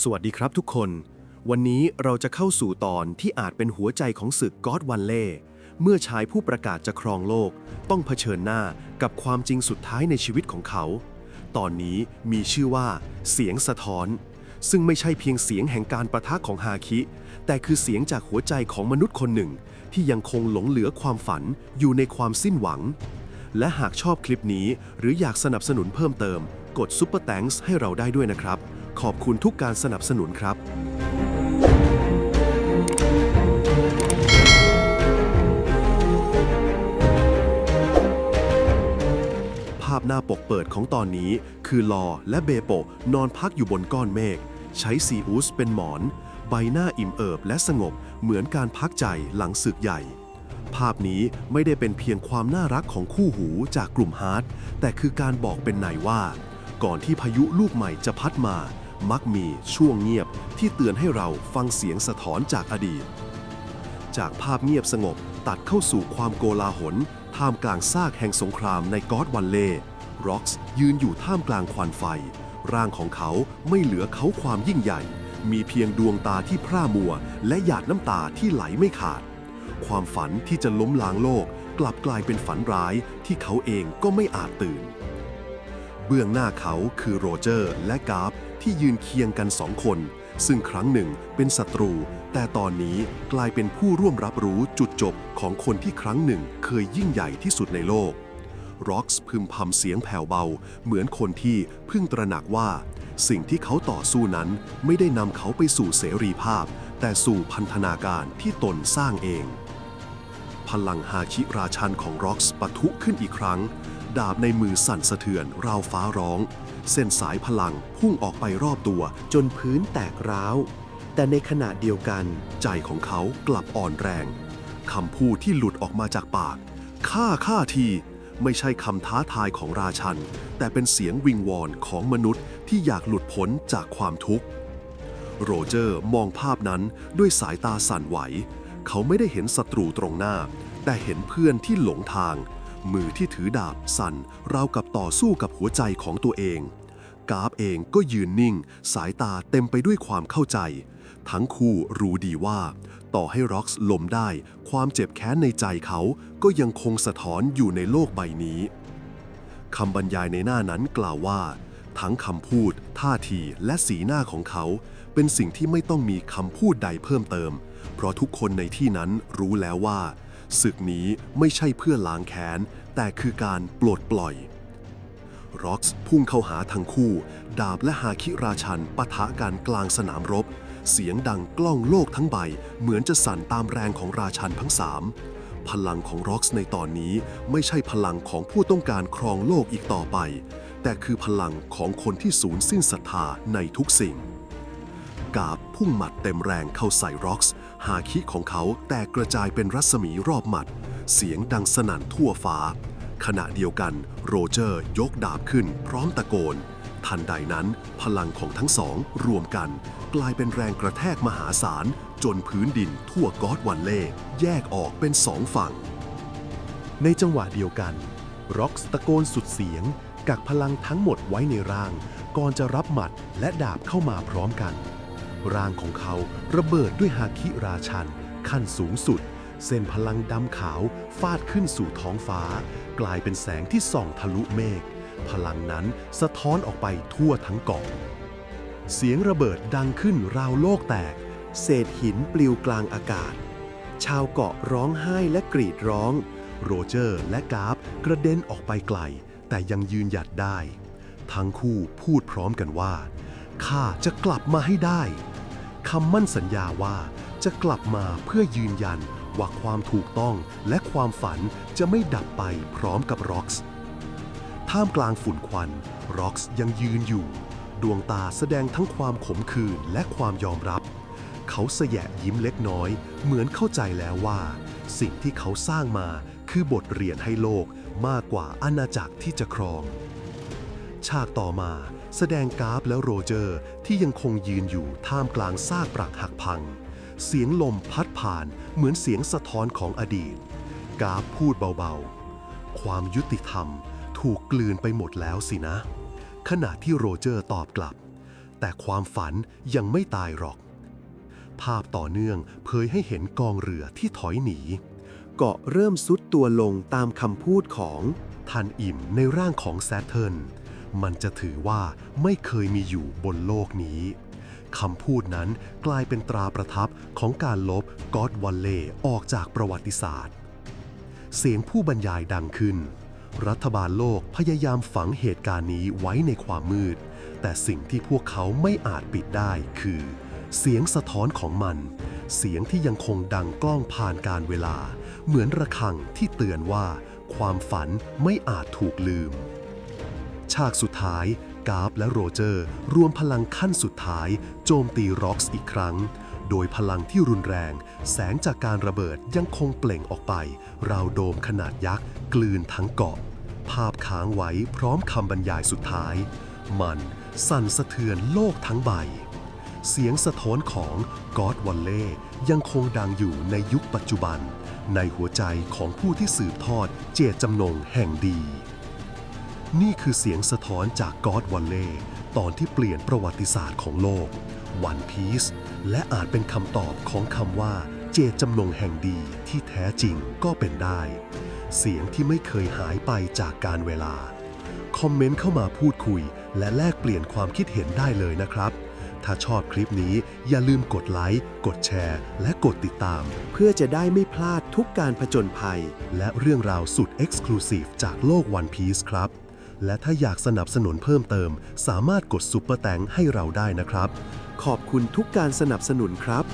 สวัสดีครับทุกคน วันนี้เราจะเข้าสู่ตอนที่อาจเป็นหัวใจของศึกก็อดวันเล่ เมื่อชายผู้ประกาศจะครองโลก ต้องเผชิญหน้ากับความจริงสุดท้ายในชีวิตของเขา ตอนนี้มีชื่อว่า เสียงสะท้อน ซึ่งไม่ใช่เพียงเสียงแห่งการประทะของฮาคิ แต่คือเสียงจากหัวใจของมนุษย์คนหนึ่ง ที่ยังคงหลงเหลือความฝันอยู่ในความสิ้นหวัง และหากชอบคลิปนี้หรืออยากสนับสนุนเพิ่มเติม กด Super Thanks ให้เราได้ด้วยนะครับ ขอบคุณทุกการสนับสนุนครับ ภาพหน้าปกเปิดของตอนนี้ คือลอและเบโปนอนพักอยู่บนก้อนเมฆใช้ซีอุสเป็นหมอน ใบหน้าอิ่มเอิบและสงบ เหมือนการพักใจหลังศึกใหญ่ ภาพนี้ไม่ได้เป็นเพียงความน่ารักของคู่หูจากกลุ่มฮาร์ดแต่คือการบอกเป็นในว่า ก่อนที่พายุลูกใหม่จะพัดมา มักมีช่วงเงียบที่เตือนให้เราฟังเสียงสะท้อนจากอดีต จากภาพเงียบสงบตัดเข้าสู่ความโกลาหล ท่ามกลางซากแห่งสงครามในกอดวันเล่ร็อกส์ยืนอยู่ท่ามกลางควันไฟ ร่างของเขาไม่เหลือเขาความยิ่งใหญ่ มีเพียงดวงตาที่พร่ามัว และหยาดน้ำตาที่ไหลไม่ขาด ความฝันที่จะล้มล้างโลก กลับกลายเป็นฝันร้ายที่เขาเองก็ไม่อาจตื่น เบื้องหน้าเขาคือโรเจอร์และกราฟ ที่ยืนเคียงกันสองคน ซึ่งครั้งหนึ่งเป็นศัตรู แต่ตอนนี้กลายเป็นผู้ร่วมรับรู้จุดจบของคนที่ครั้งหนึ่งเคยยิ่งใหญ่ที่สุดในโลกร็อกส์พึมพำเสียงแผ่วเบา เหมือนคนที่เพิ่งตระหนักว่า สิ่งที่เขาต่อสู้นั้นไม่ได้นำเขาไปสู่เสรีภาพ แต่สู่พันธนาการที่ตนสร้างเอง พลังฮาคิราชันของร็อกส์ปะทุขึ้นอีกครั้ง ดาบในมือสั่นสะเทือนราวฟ้าร้อง เส้นสายพลังพุ่งออกไปรอบตัวจนพื้นแตกร้าว แต่ในขณะเดียวกัน ใจของเขากลับอ่อนแรงคำพูดที่หลุดออกมาจากปากฆ่าฆ่าทีไม่ใช่คำท้าทายของราชัน แต่เป็นเสียงวิงวอนของมนุษย์ที่อยากหลุดพ้นจากความทุกข์ โรเจอร์มองภาพนั้นด้วยสายตาสั่นไหว เขาไม่ได้เห็นศัตรูตรงหน้า แต่เห็นเพื่อนที่หลงทาง มือที่ถือดาบสั่นราวกับต่อสู้กับหัวใจของตัวเอง กาฟเองก็ยืนนิ่ง สายตาเต็มไปด้วยความเข้าใจ ทั้งคู่รู้ดีว่า ต่อให้ร็อกส์ล้มได้ ความเจ็บแค้นในใจเขาก็ยังคงสะท้อนอยู่ในโลกใบนี้คำบรรยายในหน้านั้นกล่าวว่า ทั้งคำพูด ท่าทีและสีหน้าของเขา เป็นสิ่งที่ไม่ต้องมีคำพูดใดเพิ่มเติม เพราะทุกคนในที่นั้นรู้แล้วว่า ศึกนี้ไม่ใช่เพื่อล้างแค้น แต่คือการปลดปล่อยร็อกส์พุ่งเข้าหาทั้งคู่ ดาบและฮาคิราชันปะทะกันกลางสนามรบ เสียงดังกล้องโลกทั้งใบ เหมือนจะสั่นตามแรงของราชันทั้งสามพลังของร็อกส์ในตอนนี้ไม่ใช่พลังของผู้ต้องการครองโลกอีกต่อไป แต่คือพลังของคนที่สูญสิ้นศรัทธาในทุกสิ่ง กาบพุ่งหมัดเต็มแรงเข้าใส่ร็อกส์ หาคิของเขาแตกกระจายเป็นรัศมีรอบหมัด เสียงดังสนั่นทั่วฟ้า ขณะเดียวกันโรเจอร์ยกดาบขึ้น พร้อมตะโกน ทันใดนั้น พลังของทั้งสองรวมกัน กลายเป็นแรงกระแทกมหาศาล จนพื้นดินทั่วกอดวันเล่แยกออกเป็นสองฝั่ง ในจังหวะเดียวกันร็อกตะโกนสุดเสียง กักพลังทั้งหมดไว้ในร่าง ก่อนจะรับหมัดและดาบเข้ามาพร้อมกัน ร่างของเขาระเบิดด้วยฮาคิราชัน ขั้นสูงสุด เส้นพลังดำขาวฟาดขึ้นสู่ท้องฟ้า กลายเป็นแสงที่ส่องทะลุเมฆพลังนั้นสะท้อนออกไปทั่วทั้งเกาะเสียงระเบิดดังขึ้นราวโลกแตก เศษหินปลิวกลางอากาศ ชาวเกาะร้องไห้และกรีดร้อง โรเจอร์และกราฟกระเด็นออกไปไกล แต่ยังยืนหยัดได้ ทั้งคู่พูดพร้อมกันว่า ข้าจะกลับมาให้ได้ คำมั่นสัญญาว่าจะกลับมาเพื่อยืนยันว่าความถูกต้องและความฝันจะไม่ดับไปพร้อมกับร็อกส์ท่ามกลางฝุ่นควันร็อกส์ยังยืนอยู่ ดวงตาแสดงทั้งความขมขื่นและความยอมรับ เขาแสยะยิ้มเล็กน้อย เหมือนเข้าใจแล้วว่า สิ่งที่เขาสร้างมาคือบทเรียนให้โลกมากกว่าอาณาจักรที่จะครอง ฉากต่อมา แสดงกราฟแล้วโรเจอร์ที่ยังคงยืนอยู่ท่ามกลางซากปรักหักพัง เสียงลมพัดผ่านเหมือนเสียงสะท้อนของอดีต กราฟพูดเบาๆ ความยุติธรรมถูกกลืนไปหมดแล้วสินะ ขณะที่โรเจอร์ตอบกลับ แต่ความฝันยังไม่ตายหรอก ภาพต่อเนื่องเผยให้เห็นกองเรือที่ถอยหนี เกาะเริ่มซุดตัวลงตามคำพูดของทันอิ่มในร่างของแซทเทิร์น มันจะถือว่าไม่เคยมีอยู่บนโลกนี้คำพูดนั้นกลายเป็นตราประทับของการลบกอดวัลเล่ออกจากประวัติศาสตร์ เสียงผู้บรรยายดังขึ้น รัฐบาลโลกพยายามฝังเหตุการณ์นี้ไว้ในความมืด แต่สิ่งที่พวกเขาไม่อาจปิดได้คือ เสียงสะท้อนของมัน เสียงที่ยังคงดังกล้องผ่านการเวลา เหมือนระฆังที่เตือนว่า ความฝันไม่อาจถูกลืม ฉากสุดท้ายกาฟและโรเจอร์ รวมพลังขั้นสุดท้าย โจมตีร็อกส์อีกครั้ง โดยพลังที่รุนแรง แสงจากการระเบิดยังคงเปล่งออกไป ราวโดมขนาดยักษ์ กลืนทั้งเกาะ ภาพค้างไว้พร้อมคำบรรยายสุดท้าย มันสั่นสะเทือนโลกทั้งใบ เสียงสะท้อนของกอดวัลเล่ยังคงดังอยู่ในยุคปัจจุบัน ในหัวใจของผู้ที่สืบทอดเจตจำนงแห่งดี นี่คือเสียงสะท้อนจากกอดวัลเล่ตอนที่เปลี่ยนประวัติศาสตร์ของโลก วันพีซและอาจเป็นคำตอบของคำว่า เจตจำนงแห่งดีที่แท้จริงก็เป็นได้ เสียงที่ไม่เคยหายไปจากการเวลา คอมเมนต์เข้ามาพูดคุย และแลกเปลี่ยนความคิดเห็นได้เลยนะครับ ถ้าชอบคลิปนี้อย่าลืมกดไลค์ กดแชร์ และกดติดตาม เพื่อจะได้ไม่พลาดทุกการผจญภัย และเรื่องราวสุด Exclusive จากโลก One Piece ครับ และถ้าอยากสนับสนุนเพิ่มเติม สามารถกดซุปเปอร์แตงให้เราได้นะครับ ขอบคุณทุกการสนับสนุนครับ